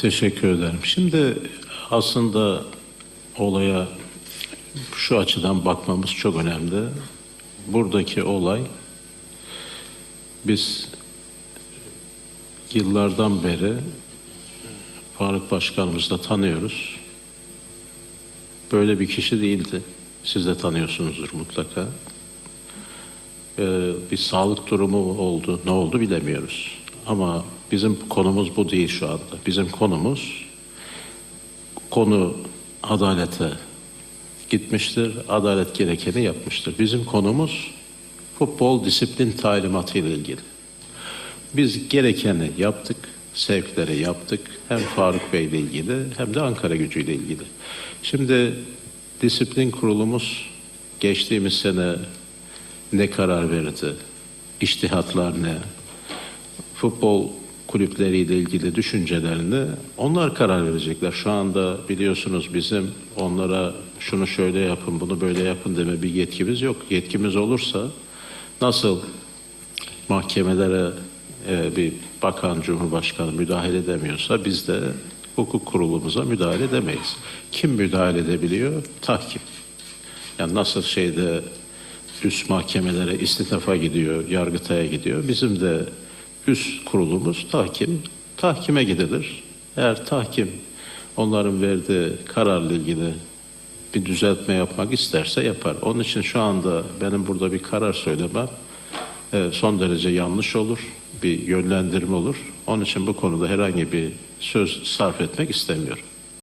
Teşekkür ederim. Şimdi aslında olaya şu açıdan bakmamız çok önemli. Buradaki olay biz yıllardan beri Faruk Başkanımızı da tanıyoruz. Böyle bir kişi değildi. Siz de tanıyorsunuzdur mutlaka. Ee, bir sağlık durumu oldu. Ne oldu bilemiyoruz. Ama bizim konumuz bu değil şu anda. Bizim konumuz konu adalete gitmiştir. Adalet gerekeni yapmıştır. Bizim konumuz futbol disiplin talimatı ile ilgili. Biz gerekeni yaptık, sevkleri yaptık. Hem Faruk Bey ile ilgili hem de Ankara gücü ile ilgili. Şimdi disiplin kurulumuz geçtiğimiz sene ne karar verdi? İştihatlar ne? Futbol kulüpleriyle ilgili düşüncelerini onlar karar verecekler. Şu anda biliyorsunuz bizim onlara şunu şöyle yapın, bunu böyle yapın deme bir yetkimiz yok. Yetkimiz olursa nasıl mahkemelere e, bir bakan, cumhurbaşkanı müdahale edemiyorsa biz de hukuk kurulumuza müdahale edemeyiz. Kim müdahale edebiliyor? Tahkim. Yani nasıl şeyde üst mahkemelere istinafa gidiyor, yargıtaya gidiyor. Bizim de üst kurulumuz tahkim. Tahkime gidilir. Eğer tahkim onların verdiği kararla ilgili bir düzeltme yapmak isterse yapar. Onun için şu anda benim burada bir karar söylemem e, son derece yanlış olur. Bir yönlendirme olur. Onun için bu konuda herhangi bir söz sarf etmek istemiyorum.